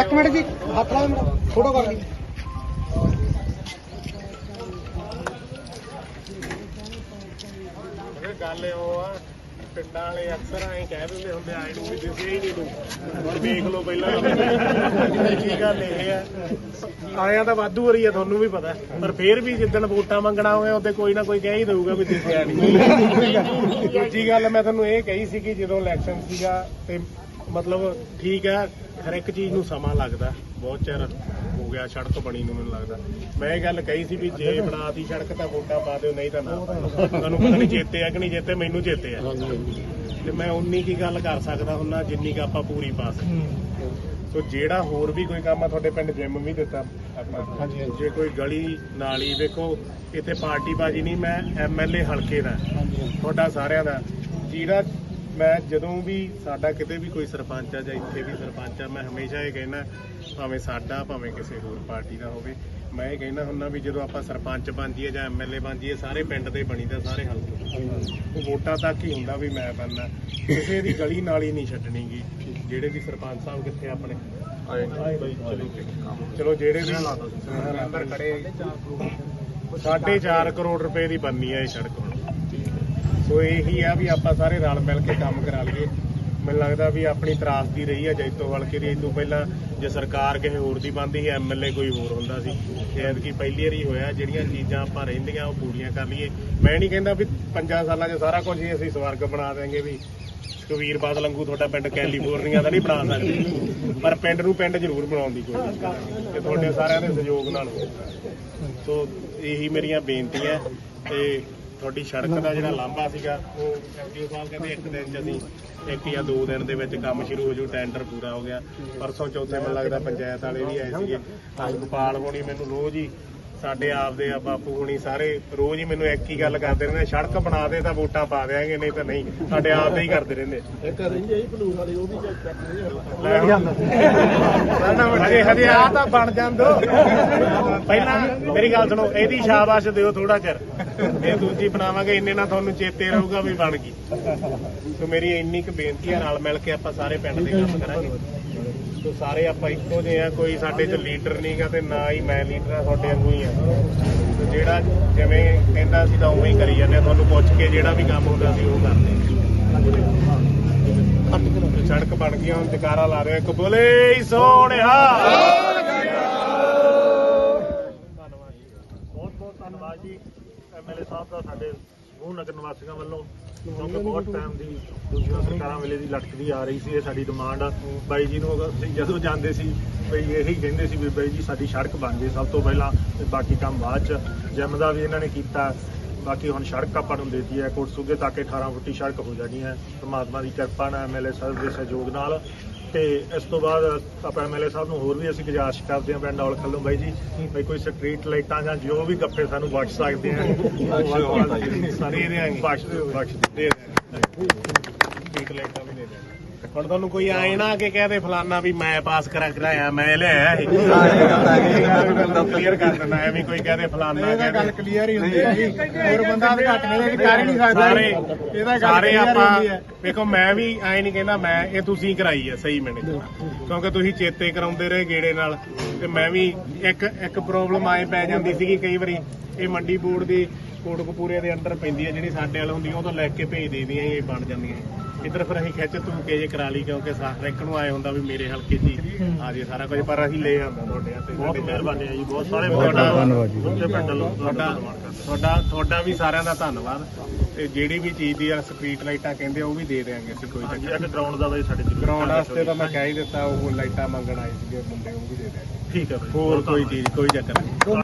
ਇੱਕ ਮਿੰਟ ਜੀ ਹੱਥ ਲਾ ਮੇਰਾ ਫੋਟੋ ਕਰ ਲਈ। ਇਹ ਗੱਲ ਉਹ ਆ ਪਿੰਡਾਂ ਵਾਲੇ ਅਕਸਰ ਐਂ ਕਹਿ ਦਿੰਦੇ ਹੁੰਦੇ ਆਏ ਨੂੰ ਵੀ ਦਿਸੇ ਹੀ ਨਹੀਂ ਤੂੰ। ਹੁਣ ਵੇਖ ਲਓ ਪਹਿਲਾਂ। ਕੀ ਗੱਲ ਇਹ ਆ? ਆਇਆ ਤਾਂ ਵਾਧੂ ਵਾਰੀ ਆ ਤੁਹਾਨੂੰ ਵੀ ਪਤਾ। ਪਰ ਫੇਰ ਵੀ ਜਿੱਦਣ ਵੋਟਾਂ ਮੰਗਣਾ ਹੋਵੇ ਉਹਦੇ ਕੋਈ ਨਾ ਕੋਈ ਕਹਿ ਹੀ ਦਊਗਾ ਵੀ ਦਿਸਿਆ ਨਹੀਂ ਦੂਜੀ ਗੱਲ ਮੈਂ ਤੁਹਾਨੂੰ ਇਹ ਕਹੀ ਸੀ ਕਿ ਜਦੋਂ ਇਲੈਕਸ਼ਨ ਸੀਗਾ ਤੇ ਮਤਲਬ ਠੀਕ ਹੈ ਹਰ ਇੱਕ ਚੀਜ਼ ਨੂੰ ਸਮਾਂ ਲੱਗਦਾ। ਬਹੁਤ ਚਿਰ ਹੋ ਗਿਆ ਸੜਕ ਬਣੀ ਨੂੰ ਮੈਨੂੰ ਲੱਗਦਾ। ਮੈਂ ਇਹ ਗੱਲ ਕਹੀ ਸੀ ਵੀ ਜੇ ਬਣਾਤੀ ਸੜਕ ਤਾਂ ਵੋਟਾਂ ਪਾ ਦਿਓ ਨਹੀਂ ਤਾਂ ਨਾ। ਤੁਹਾਨੂੰ ਪਤਾ ਨਹੀਂ ਚੇਤੇ ਆ ਕਿ ਨਹੀਂ ਚੇਤੇ ਮੈਨੂੰ ਚੇਤੇ ਆ। ਤੇ ਮੈਂ ਉਨੀ ਕੀ ਗੱਲ ਕਰ ਸਕਦਾ ਹੁੰਨਾ ਜਿੰਨੀ ਕ ਆਪਾਂ ਪੂਰੀ ਪਾ ਸਕਦੇ। ਸੋ ਜਿਹੜਾ ਹੋਰ ਵੀ ਕੋਈ ਕੰਮ ਆ ਤੁਹਾਡੇ ਪਿੰਡ ਜਿਮ ਵੀ ਦਿੱਤਾ। ਆਪਾਂ ਜੇ ਕੋਈ ਗਲੀ ਨਾਲੀ ਵੇਖੋ ਇੱਥੇ ਪਾਰਟੀ ਬਾਜੀ ਨਹੀਂ ਮੈਂ ਐਮਐਲਏ ਹਲਕੇ ਦਾ। ਤੁਹਾਡਾ ਸਾਰਿਆਂ ਦਾ। ਜਿਹੜਾ ਮੈਂ ਜਦੋਂ ਵੀ ਸਾਡਾ ਕਿਤੇ ਵੀ ਕੋਈ ਸਰਪੰਚ ਆ ਜਾਂ ਇੱਥੇ ਵੀ ਸਰਪੰਚ ਆ ਮੈਂ ਹਮੇਸ਼ਾ ਇਹ ਕਹਿਣਾ ਭਾਵੇਂ ਸਾਡਾ ਭਾਵੇਂ ਕਿਸੇ ਹੋਰ ਪਾਰਟੀ ਦਾ ਹੋਵੇ ਮੈਂ ਇਹ ਕਹਿਣਾ ਹੁੰਦਾ ਵੀ ਜਦੋਂ ਆਪਾਂ ਸਰਪੰਚ ਬਣ ਜਾਈਏ ਜਾਂ ਐਮਐਲਏ ਬਣ ਜਾਈਏ ਸਾਰੇ ਪਿੰਡ ਦੇ ਬਣੀਦਾ ਸਾਰੇ ਹਲਕੇ ਉਹ ਵੋਟਾਂ ਤੱਕ ਹੀ ਹੁੰਦਾ ਵੀ ਮੈਂ ਬਣਨਾ। ਕਿਸੇ ਦੀ ਗਲੀ ਨਾਲੀ ਨਹੀਂ ਛੱਡਣੀਗੀ। ਜਿਹੜੇ ਵੀ ਸਰਪੰਚ ਸਾਹਿਬ ਕਿੱਥੇ ਆਪਣੇ? ਚਲੋ ਜਿਹੜੇ ਵੀ ਮੈਂਬਰ ਖੜੇ ਸਾਢੇ 4 ਕਰੋੜ ਰੁਪਏ ਦੀ ਬੰਨੀ ਆ ਇਹ ਸੜਕ। ਸੋ ਇਹੀ ਆ ਵੀ ਆਪਾਂ ਸਾਰੇ ਰਲ ਮਿਲ ਕੇ ਕੰਮ ਕਰਾ ਲਈਏ। ਮੈਨੂੰ ਲੱਗਦਾ ਵੀ ਆਪਣੀ ਤਰਾਸਦੀ ਰਹੀ ਆ ਜੈਤੋ ਹਲਕੇ ਦੀ ਇਹ ਤੋਂ ਪਹਿਲਾਂ ਜੇ ਸਰਕਾਰ ਕਿਸੇ ਹੋਰ ਦੀ ਬੰਦੀ ਸੀ ਐਮਐਲਏ ਕੋਈ ਹੋਰ ਹੁੰਦਾ ਸੀ। ਸ਼ਾਇਦ ਕਿ ਪਹਿਲੀ ਵਾਰੀ ਹੋਇਆ, ਜਿਹੜੀਆਂ ਚੀਜ਼ਾਂ ਆਪਾਂ ਰਹਿੰਦੀਆਂ, ਉਹ ਪੂਰੀਆਂ ਕਰ ਲਈਏ। ਮੈਂ ਨਹੀਂ ਕਹਿੰਦਾ ਵੀ 5 ਸਾਲਾਂ 'ਚ ਸਾਰਾ ਕੁਝ ਹੀ ਅਸੀਂ ਸਵਰਗ ਬਣਾ ਦੇਾਂਗੇ ਵੀ ਕਬੀਰ ਬਾਦਲ ਵਾਂਗੂ ਤੁਹਾਡਾ ਪਿੰਡ ਕੈਲੀਫੋਰਨੀਆ ਦਾ ਨਹੀਂ ਬਣਾ ਸਕਦੇ। ਪਰ ਪਿੰਡ ਨੂੰ ਪਿੰਡ ਜ਼ਰੂਰ ਬਣਾਉਣ ਦੀ ਕੋਸ਼ਿਸ਼ ਕਰਾਂਗੇ ਤੇ ਤੁਹਾਡੇ ਸਾਰਿਆਂ ਦੇ ਸਹਿਯੋਗ ਨਾਲ ਸੋ ਇਹੀ ਮੇਰੀਆਂ ਬੇਨਤੀਆਂ ਤੇ ਤੁਹਾਡੀ ਸੜਕ ਦਾ ਜਿਹੜਾ ਲਾਂਭਾ ਸੀਗਾ, ਉਹ ਐਮਡੀਓ ਸਾਹਿਬ ਕਹਿੰਦੇ ਇੱਕ ਦਿਨ ਚ ਅਸੀਂ ਇੱਕ ਜਾਂ ਦੋ ਦਿਨ ਦੇ ਵਿੱਚ ਕੰਮ ਸ਼ੁਰੂ ਹੋ ਜੂ ਟੈਂਡਰ ਪੂਰਾ ਹੋ ਗਿਆ। ਪਰਸੋਂ ਚੌਥੇ ਮੈਨੂੰ ਲੱਗਦਾ ਪੰਚਾਇਤ ਵਾਲੇ ਵੀ ਆਏ ਸੀਗੇ। ਅੱਜ ਗੋਪਾਲ ਹੋਣੀ ਮੈਨੂੰ ਰੋਜ਼ ਹੀ ਸਾਡੇ ਆਪਦੇ ਆ ਬਾਪੂ ਹੋਣੀ ਸਾਰੇ ਰੋਜ਼ ਹੀ ਮੈਨੂੰ ਇੱਕ ਹੀ ਗੱਲ ਕਰਦੇ ਰਹਿੰਦੇ ਸੜਕ ਬਣਾ ਦੇ ਤਾਂ ਵੋਟਾਂ ਪਾ ਦੇਾਂਗੇ ਨਹੀਂ ਤਾਂ ਨਹੀਂ। ਸਾਡੇ ਆਪਦੇ ਹੀ ਕਰਦੇ ਰਹਿੰਦੇ ਇੱਕ ਰਹਿੰਦੀ ਹੈ ਬਲੂ ਵਾਲੀ ਉਹ ਵੀ ਚੈੱਕ ਲੈ ਹੁਣ। ਹਜੇ ਹਜੇ ਆ ਤਾਂ ਬਣ ਜਾਂਦੋ ਪਹਿਲਾਂ ਮੇਰੀ ਗੱਲ ਸੁਣੋ ਇਹਦੀ ਸ਼ਾਬਾਸ਼ ਦਿਓ ਥੋੜਾ ਚਿਰ। ਇਹ ਦੂਜੀ ਬਣਾਵਾਂਗੇ ਇੰਨੇ ਨਾਲ ਤੁਹਾਨੂੰ ਚੇਤੇ ਰਹੂਗਾ ਵੀ ਬਣ ਗਈ। ਸੋ ਮੇਰੀ ਇੰਨੀ ਕੁ ਬੇਨਤੀ ਆ ਨਾਲ ਮਿਲ ਕੇ ਆਪਾਂ ਸਾਰੇ ਪਿੰਡ ਦੇ ਕੰਮ ਕਰਾਂਗੇ। ਸੋ ਸਾਰੇ ਆਪਾਂ ਇੱਕੋ ਜਿਹੇ ਆ ਕੋਈ ਸਾਡੇ ਚ ਲੀਡਰ ਨਹੀਂਗਾ ਤੇ ਨਾ ਹੀ ਮੈਂ ਲੀਡਰ ਆ ਤੁਹਾਡੇ ਵਾਂਗੂ ਹੀ ਆ ਸੋ ਜਿਹੜਾ ਜਿਵੇਂ ਕਹਿੰਦਾ ਸੀ ਤਾਂ ਉਵੇਂ ਹੀ ਕਰੀ ਜਾਂਦੇ ਤੁਹਾਨੂੰ ਪੁੱਛ ਕੇ ਜਿਹੜਾ ਵੀ ਕੰਮ ਹੁੰਦਾ ਸੀ ਉਹ ਕਰਦੇ ਸੜਕ ਬਣ ਗਈ, ਹੁਣ ਜਕਾਰਾ ਲਾ ਰਿਹਾ ਇੱਕ ਬੋਲੇ ਸੋਹਣਿਆ ਧੰਨਵਾਦ ਜੀ। ਬਹੁਤ ਬਹੁਤ ਧੰਨਵਾਦ ਜੀ। ਐਮਐਲਏ ਸਾਹਿਬ ਦਾ ਸਾਡੇ ਮੂਹ ਨਗਰ ਨਿਵਾਸੀਆਂ ਵੱਲੋਂ। ਕਿਉਂਕਿ ਬਹੁਤ ਟਾਈਮ ਦੀ ਦੂਜੀਆਂ ਸਰਕਾਰਾਂ ਵੇਲੇ ਦੀ ਲਟਕਦੀ ਆ ਰਹੀ ਸੀ, ਇਹ ਸਾਡੀ ਡਿਮਾਂਡ ਆ। ਬਾਈ ਜੀ ਨੂੰ ਅਸੀਂ ਜਦੋਂ ਜਾਂਦੇ ਸੀ, ਬਈ ਇਹੀ ਕਹਿੰਦੇ ਸੀ ਵੀ ਬਾਈ ਜੀ ਸਾਡੀ ਸੜਕ ਬਣ ਜੇ ਸਭ ਤੋਂ ਪਹਿਲਾਂ ਤੇ ਬਾਕੀ ਕੰਮ ਬਾਅਦ ਚ। ਜਿਮ ਦਾ ਵੀ ਇਹਨਾਂ ਨੇ ਕੀਤਾ। ਬਾਕੀ ਹੁਣ ਸੜਕ ਆਪਾਂ ਨੂੰ ਦੇਤੀ ਹੈ। ਕੋਟਸੂਗੇ ਤੱਕ 18 ਫੁੱਟੀ ਸੜਕ ਹੋ ਜਾਣੀ ਹੈ। ਪਰਮਾਤਮਾ ਦੀ ਕਿਰਪਾ ਨਾਲ ਐਮਐਲਏ ਸਾਹਿਬ ਦੇ ਸਹਿਯੋਗ ਨਾਲ ਤੇ ਇਸ ਤੋਂ ਬਾਅਦ ਆਪਾਂ ਐਮਐਲਏ ਸਾਹਿਬ ਨੂੰ ਹੋਰ ਵੀ ਅਸੀਂ ਗੁਜ਼ਾਰਿਸ਼ ਕਰਦੇ ਹਾਂ ਪਿੰਡ ਔਲ ਖੱਲੋਂ ਬਾਈ ਜੀ ਬਈ ਕੋਈ ਸਟਰੀਟ ਲਾਈਟਾਂ ਜਾਂ ਜੋ ਵੀ ਗੱਫੇ ਸਾਨੂੰ ਬਖਸ਼ ਸਕਦੇ ਆ। ਸਾਰੇ ਦੇ ਆਂਗੇ ਬਖਸ਼ ਬਖਸ਼ ਦੇ ਦਿਆਂਗੇ। ਸਟਰੀਟ ਲਾਈਟਾਂ ਵੀ ਦੇ ਦਿਆਂਗੇ। ਹੁਣ ਤੁਹਾਨੂੰ ਕੋਈ ਆਏ ਨਾ ਕਿ ਕਹਦੇ ਫਲਾਨਾ ਵੀ ਮੈਂ ਪਾਸ ਕਰਾ ਕਰਾਇਆ ਮੈਂ ਲਿਆਇਆ ਇਹ। ਕਲੀਅਰ ਕਰ ਦਿੰਦਾ ਐਵੇਂ ਕੋਈ ਕਹਦੇ ਫਲਾਨਾ ਇਹਦਾ ਗੱਲ ਕਹਦੇ ਕਲੀਅਰ ਹੀ ਹੁੰਦੀ ਹੈ ਜੀ। ਹੋਰ ਬੰਦਾ ਤਾਂ ਘੱਟ ਨਹੀਂ ਕਿ ਕਰ ਹੀ ਨਹੀਂ ਸਕਦਾ। ਸਾਰੇ ਇਹਦਾ ਗੱਲ ਸਾਰੇ clear ਹੀ ਆਪਾਂ ਵੇਖੋ ਮੈਂ ਵੀ ਐ ਨਹੀਂ ਕਹਿੰਦਾ ਮੈਂ ਇਹ ਤੁਸੀਂ ਕਰਾਈ ਹੈ ਸਹੀ ਮੈਨੇ। ਕਿਉਂਕਿ ਤੁਸੀਂ ਚੇਤੇ ਕਰਾਉਂਦੇ ਰਹੇ ਗੇੜੇ ਨਾਲ। ਤੇ ਮੈਂ ਵੀ ਇੱਕ ਇੱਕ ਪ੍ਰੋਬਲਮ ਆਏ ਪੈ ਜਾਂਦੀ ਸੀਗੀ ਕਈ ਵਾਰੀ। ਇਹ ਮੰਡੀ ਬੋਰਡ ਦੀ ਕੋਟਕਪੂਰੇ ਦੇ ਅੰਡਰ ਪੈਂਦੀ ਹੈ ਜਿਹੜੀ ਸਾਡੇ ਵਾਲ ਹੁੰਦੀ ਉਹ ਤੋਂ ਲੈ ਕੇ ਭੇਜ ਦੇਦੀਆਂ ਇਹ ਬਣ ਜਾਂਦੀਆਂ। ਇੱਧਰ ਫਿਰ ਅਸੀਂ ਖਿੱਚ ਤੂੰ ਕੇ ਜੇ ਕਰਾ ਲਈ ਕਿਉਂਕਿ ਸਾਰੇ ਇੱਕ ਨੂੰ ਆਏ ਹੁੰਦਾ ਵੀ ਮੇਰੇ ਹਲਕੇ 'ਚ ਹੀ ਆ ਜੇ ਸਾਰਾ ਕੁਝ ਪਰ ਅਸੀਂ ਲੈ ਆਉਂਦਾ ਤੁਹਾਡੇ ਹੱਥੇ ਬਹੁਤ ਮਿਹਰਬਾਨੀ ਹੈ ਜੀ ਬਹੁਤ ਸਾਰੇ ਧੰਨਵਾਦ ਜੀ। ਉੱਚੇ ਪਿੰਡ ਵੱਲੋਂ ਤੁਹਾਡਾ ਤੁਹਾਡਾ ਤੁਹਾਡਾ ਵੀ ਸਾਰਿਆਂ ਦਾ ਧੰਨਵਾਦ। ਤੇ ਜਿਹੜੀ ਵੀ ਚੀਜ਼ ਦੀ ਆ ਸਟਰੀਟ ਲਾਈਟਾਂ ਕਹਿੰਦੇ ਉਹ ਵੀ ਦੇ ਦੇਾਂਗੇ ਅਸੀਂ ਕੋਈ ਚੱਕਰ ਇੱਕ ਗਰਾਊਂਡ ਦਾ ਵੀ ਸਾਡੇ ਗਰਾਊਂਡ ਵਾਸਤੇ ਤਾਂ ਮੈਂ ਕਹਿ ਹੀ ਦਿੱਤਾ ਉਹ ਲਾਈਟਾਂ ਮੰਗਣ ਆਏ ਸੀਗੇ ਮੁੰਡੇ ਉਹ ਵੀ ਦੇ ਦੇਾਂਗੇ ਠੀਕ ਹੈ ਹੋਰ ਕੋਈ ਚੀਜ਼ ਕੋਈ ਚੱਕਰ ਨਹੀਂ।